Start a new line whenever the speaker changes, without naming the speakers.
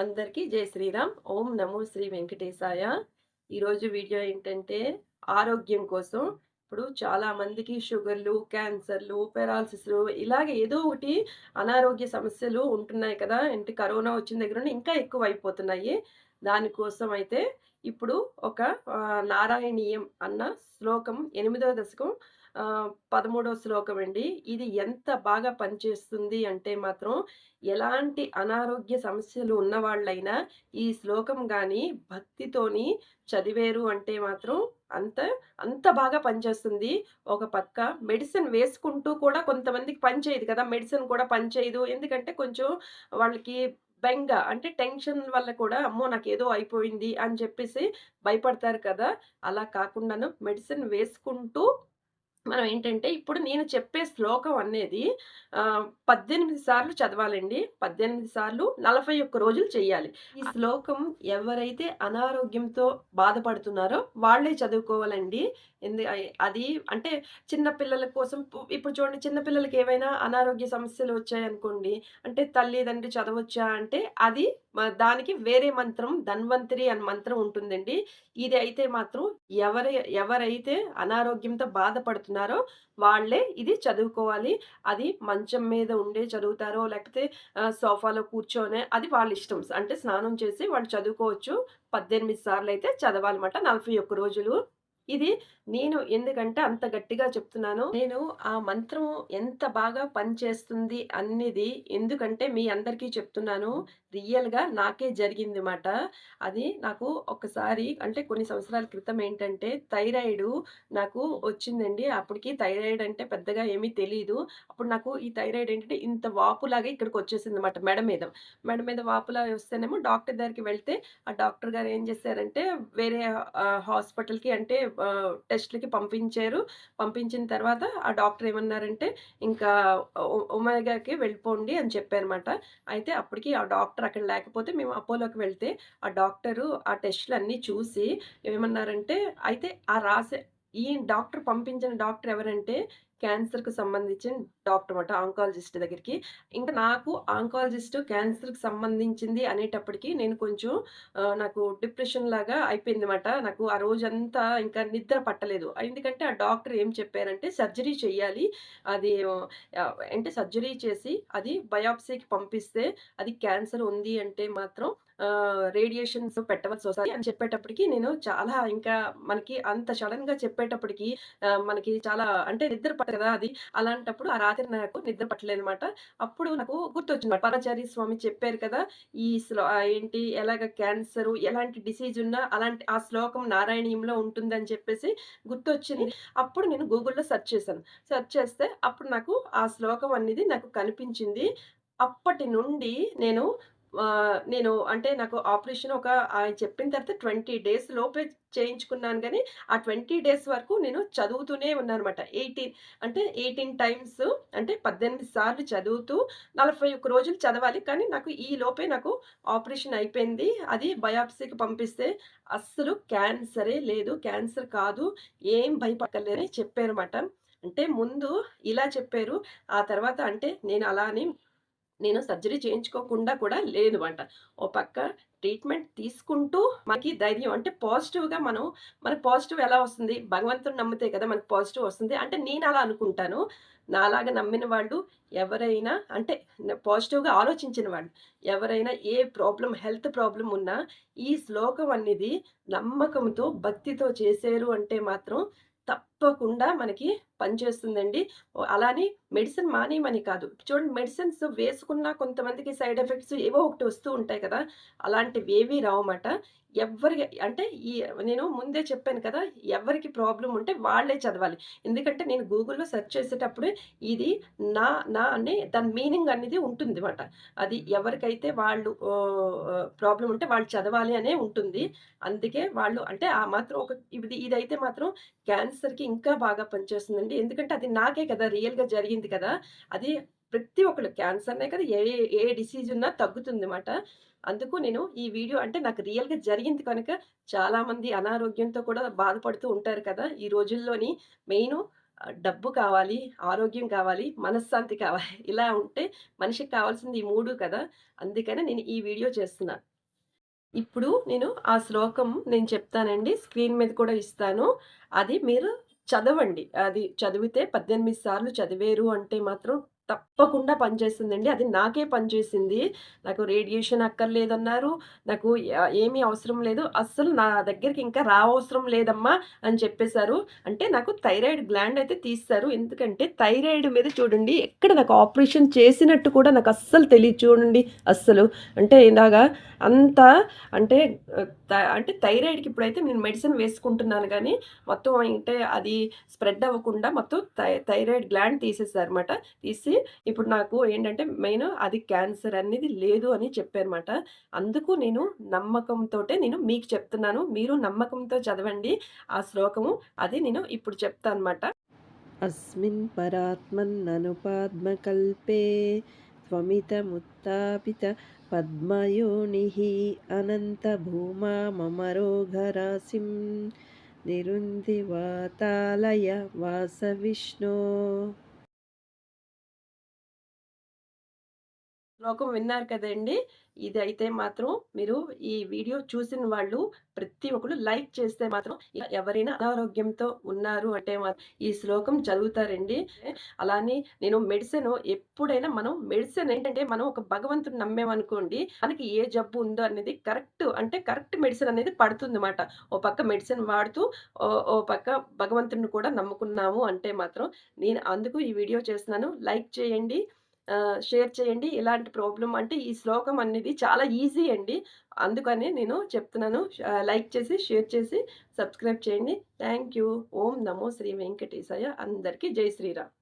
అందరికీ జై శ్రీరామ్. ఓం నమో శ్రీ వెంకటేశాయ. ఈరోజు వీడియో ఏంటంటే ఆరోగ్యం కోసం. ఇప్పుడు చాలా మందికి షుగర్లు క్యాన్సర్లు పెరాలసిస్లు ఇలాగ ఏదో ఒకటి అనారోగ్య సమస్యలు ఉంటున్నాయి కదా. ఏంటి కరోనా వచ్చిన దగ్గర నుండి ఇంకా ఎక్కువ అయిపోతున్నాయి దానికోసం అయితే ఇప్పుడు ఒక నారాయణీయం అన్న శ్లోకం ఎనిమిదవ దశకం పదమూడవ శ్లోకం అండి. ఇది ఎంత బాగా పనిచేస్తుంది అంటే మాత్రం ఎలాంటి అనారోగ్య సమస్యలు ఉన్నవాళ్ళైనా ఈ శ్లోకం కానీ భక్తితోని చదివేరు అంటే మాత్రం అంత అంత బాగా పనిచేస్తుంది. ఒక పక్క మెడిసిన్ వేసుకుంటూ కూడా కొంతమందికి పనిచేయదు కదా! మెడిసిన్ కూడా పనిచేయదు. ఎందుకంటే కొంచెం వాళ్ళకి బెంగ అంటే టెన్షన్ వల్ల కూడా అమ్మో! నాకేదో అయిపోయింది అని చెప్పేసి భయపడతారు కదా! అలా కాకుండాను మెడిసిన్ వేసుకుంటూ మనం ఏంటంటే ఇప్పుడు నేను చెప్పే శ్లోకం అనేది పద్దెనిమిది సార్లు చదవాలండి. పద్దెనిమిది సార్లు నలభై ఒక్క రోజులు చేయాలి ఈ శ్లోకం ఎవరైతే అనారోగ్యంతో బాధపడుతున్నారో వాళ్ళే చదువుకోవాలండి. ఎందు అది అంటే చిన్న పిల్లల కోసం ఇప్పుడు చూడండి చిన్న పిల్లలకి ఏవైనా అనారోగ్య సమస్యలు వచ్చాయనుకోండి అంటే తల్లిదండ్రి చదవచ్చా అంటే అది దానికి వేరే మంత్రం ధన్వంతరి అని మంత్రం ఉంటుందండి. ఇది అయితే మాత్రం ఎవరి ఎవరైతే అనారోగ్యంతో బాధపడుతున్నారో వాళ్ళే ఇది చదువుకోవాలి. అది మంచం మీద ఉండే చదువుతారో లేకపోతే సోఫాలో కూర్చోనే అది వాళ్ళ ఇష్టం. అంటే స్నానం చేసి వాళ్ళు చదువుకోవచ్చు. పద్దెనిమిది సార్లు అయితే చదవాలన్నమాట. నలభై ఒక్క రోజులు ఇది నేను ఎందుకంటే అంత గట్టిగా చెప్తున్నాను. నేను ఆ మంత్రం ఎంత బాగా పనిచేస్తుంది అనేది ఎందుకంటే మీ అందరికీ చెప్తున్నాను. రియల్గా నాకే జరిగింది మాట. అది నాకు ఒకసారి అంటే కొన్ని సంవత్సరాల క్రితం ఏంటంటే థైరాయిడ్ నాకు వచ్చిందండి. అప్పటికి థైరాయిడ్ అంటే పెద్దగా ఏమీ తెలియదు అప్పుడు నాకు ఈ థైరాయిడ్ ఏంటంటే ఇంత వాపులాగా ఇక్కడికి వచ్చేసింది అనమాట మెడ మీద. మెడ మీద వాపులా వస్తేనేమో డాక్టర్ దగ్గరికి వెళ్తే ఆ డాక్టర్ గారు ఏం చేశారంటే వేరే హాస్పిటల్కి అంటే టెస్ట్లకి పంపించారు. పంపించిన తర్వాత ఆ డాక్టర్ ఏమన్నారంటే ఇంకా ఒమేగాకి వెళ్ళిపోండి అని చెప్పారన్నమాట. అయితే అప్పటికి ఆ డాక్టర్ అక్కడ లేకపోతే మేము అపోలోకి వెళ్తే ఆ డాక్టరు ఆ టెస్ట్లు అన్నీ చూసి ఏమన్నారంటే అయితే ఆ రాసే ఈ డాక్టర్ పంపించిన డాక్టర్ ఎవరంటే క్యాన్సర్‌కు సంబంధించిన డాక్టర్ అన్నమాట ఆంకాలజిస్ట్ దగ్గరికి. ఇంకా నాకు ఆంకాలజిస్ట్ క్యాన్సర్‌కి సంబంధించింది అనేటప్పటికి నేను కొంచెం నాకు డిప్రెషన్ లాగా అయిపోయింది అనమాట నాకు ఆ రోజంతా ఇంకా నిద్ర పట్టలేదు. ఎందుకంటే ఆ డాక్టర్ ఏం చెప్పారంటే సర్జరీ చేయాలి అది అంటే సర్జరీ చేసి అది బయాప్సీకి పంపిస్తే అది క్యాన్సర్ ఉంది అంటే మాత్రం రేడియేషన్స్ పెట్టవలసి వస్తాయి అని చెప్పేటప్పటికి నేను చాలా ఇంకా మనకి అంత సడెన్‌గా చెప్పేటప్పటికి మనకి చాలా అంటే నిద్ర పట్టదు కదా! అది. అలాంటప్పుడు ఆ రాత్రి నాకు నిద్ర పట్టలేదు అనమాట అప్పుడు నాకు గుర్తొచ్చింది. పరాచారి స్వామి చెప్పారు కదా! ఈ శ్లో ఏంటి ఎలాగ క్యాన్సర్ ఎలాంటి డిసీజ్ ఉన్నా అలాంటి ఆ శ్లోకం నారాయణీయంలో ఉంటుందని చెప్పేసి గుర్తొచ్చింది. అప్పుడు నేను గూగుల్‌లో సెర్చ్ చేశాను. సెర్చ్ చేస్తే అప్పుడు నాకు ఆ శ్లోకం అనేది నాకు కనిపించింది. అప్పటి నుండి నేను నేను అంటే నాకు ఆపరేషన్ ఒక ఆయన చెప్పిన తర్వాత 20 డేస్ లోపే చేయించుకున్నాను కానీ ఆ 20 డేస్ వరకు నేను చదువుతూనే ఉన్నానమాట ఎయిటీన్ అంటే 18 టైమ్స్ అంటే 18 సార్లు చదువుతూ 41 రోజులు చదవాలి. కానీ నాకు ఈ లోపే నాకు ఆపరేషన్ అయిపోయింది. అది బయాప్సీకి పంపిస్తే అస్సలు క్యాన్సరే లేదు. క్యాన్సర్ కాదు. ఏం భయపడలేదని చెప్పారన్నమాట. అంటే ముందు ఇలా చెప్పారు. ఆ తర్వాత అంటే నేను అలా అని నేను సర్జరీ చేయించుకోకుండా కూడా లేదన్నమాట. ఓ పక్క ట్రీట్మెంట్ తీసుకుంటూ మనకి ధైర్యం అంటే పాజిటివ్‌గా మనం మనకు పాజిటివ్ ఎలా వస్తుంది? భగవంతుడు నమ్మితే కదా మనకు పాజిటివ్ వస్తుంది. అంటే నేను అలా అనుకుంటాను. నాలాగా నమ్మిన వాళ్ళు ఎవరైనా అంటే పాజిటివ్‌గా ఆలోచించిన వాళ్ళు ఎవరైనా ఏ ప్రాబ్లం హెల్త్ ప్రాబ్లం ఉన్నా ఈ శ్లోకం అనేది నమ్మకంతో, భక్తితో చేశారు అంటే మాత్రం తప్పకుండా మనకి పనిచేస్తుందండి. అలానే మెడిసిన్ మానేయమని కాదు. చూడండి మెడిసిన్స్ వేసుకున్న కొంతమందికి సైడ్ ఎఫెక్ట్స్ ఏవో ఒకటి వస్తూ ఉంటాయి కదా! అలాంటివి అలాంటివేవీ రావమాట. ఎవ్వరికి అంటే ఈ నేను ముందే చెప్పాను కదా! ఎవరికి ప్రాబ్లం ఉంటే వాళ్ళే చదవాలి. ఎందుకంటే నేను గూగుల్‌లో సెర్చ్ చేసేటప్పుడు ఇది నా నా అనే దాని మీనింగ్ అనేది ఉంటుంది అనమాట అది ఎవరికైతే వాళ్ళు ప్రాబ్లం ఉంటే వాళ్ళు చదవాలి అనే ఉంటుంది. అందుకే వాళ్ళు అంటే ఆ మాత్రం ఒక ఇది ఇదైతే మాత్రం క్యాన్సర్‌కి ఇంకా బాగా పనిచేస్తుందండి. ఎందుకంటే అది నాకే కదా! రియల్‌గా జరిగింది కదా! అది ప్రతి ఒక్కళ్ళు క్యాన్సర్‌నే కదా ఏ ఏ డిసీజ్ ఉన్నా తగ్గుతుందన్నమాట. అందుకు నేను ఈ వీడియో అంటే నాకు రియల్‌గా జరిగింది కనుక చాలామంది అనారోగ్యంతో కూడా బాధపడుతూ ఉంటారు కదా! ఈ రోజుల్లోని మెయిన్ డబ్బు కావాలి, ఆరోగ్యం కావాలి, మనశ్శాంతి కావాలి. ఇలా ఉంటే మనిషికి కావాల్సింది ఈ మూడు కదా! అందుకనే నేను ఈ వీడియో చేస్తున్నా. ఇప్పుడు నేను ఆ శ్లోకం నేను చెప్తానండి. స్క్రీన్ మీద కూడా ఇస్తాను. అది మీరు చదవండి. అది చదివితే 18 సార్లు చదివేరు అంటే మాత్రం తప్పకుండా పనిచేస్తుందండి. అది నాకే పనిచేసింది. నాకు రేడియేషన్ అక్కర్లేదన్నారు. నాకు ఏమీ అవసరం లేదు. అస్సలు నా దగ్గరికి ఇంకా రావసరం లేదమ్మా అని చెప్పేశారు అంటే నాకు థైరాయిడ్ గ్లాండ్ అయితే తీస్తారు ఎందుకంటే థైరాయిడ్ మీద చూడండి ఎక్కడ నాకు ఆపరేషన్ చేసినట్టు కూడా నాకు అస్సలు తెలియ చూడండి అస్సలు. అంటే ఇలాగా అంత అంటే అంటే థైరాయిడ్‌కి ఇప్పుడైతే నేను మెడిసిన్ వేసుకుంటున్నాను కానీ మొత్తం అంటే అది స్ప్రెడ్ అవ్వకుండా మొత్తం థై థైరాయిడ్ గ్లాండ్ తీసేసారన్నమాట. తీసి ఇప్పుడు నాకు ఏంటంటే మెయిన్ అది క్యాన్సర్ అనేది లేదు అని చెప్పారన్నమాట. అందుకు నేను నమ్మకంతోటే నేను మీకు చెప్తున్నాను. మీరు నమ్మకంతో చదవండి ఆ శ్లోకము. అది నేను ఇప్పుడు చెప్తాను అనమాట అస్మిన్ పరాత్మన్ననుపాద్మకల్పే త్వమితముత్థాపిత పద్మయోనిః నిరుంది మమరోగరాశిం నిరుంధివాతాలయ వాసవిష్ణో శ్లోకం విన్నారు కదండీ! అయితే మాత్రం మీరు ఈ వీడియో చూసిన వాళ్ళు ప్రతి ఒక్కరు లైక్ చేస్తే మాత్రం ఎవరైనా అనారోగ్యంతో ఉన్నారు అంటే మాత్రం ఈ శ్లోకం చదువుతారండి. అలానే నేను మెడిసిన్ ఎప్పుడైనా మనం మెడిసిన్ ఏంటంటే మనం ఒక భగవంతుని నమ్మేమనుకోండి మనకి ఏ జబ్బు ఉందో అనేది కరెక్ట్ అంటే కరెక్ట్ మెడిసిన్ అనేది పడుతుందన్నమాట. ఓ పక్క మెడిసిన్ వాడుతూ ఓ ఓ పక్క భగవంతుడిని కూడా నమ్ముకున్నాము అంటే మాత్రం నేను అందుకు ఈ వీడియో చేస్తున్నాను. లైక్ చేయండి. షేర్ చేయండి. ఇలాంటి ప్రాబ్లం అంటే ఈ శ్లోకం అనేది చాలా ఈజీ అండి. అందుకని నేను చెప్తున్నాను. లైక్ చేసి, షేర్ చేసి, సబ్స్క్రైబ్ చేయండి. Thank you. ఓం నమో శ్రీ వెంకటేశాయ. అందరికీ జై శ్రీరామ్.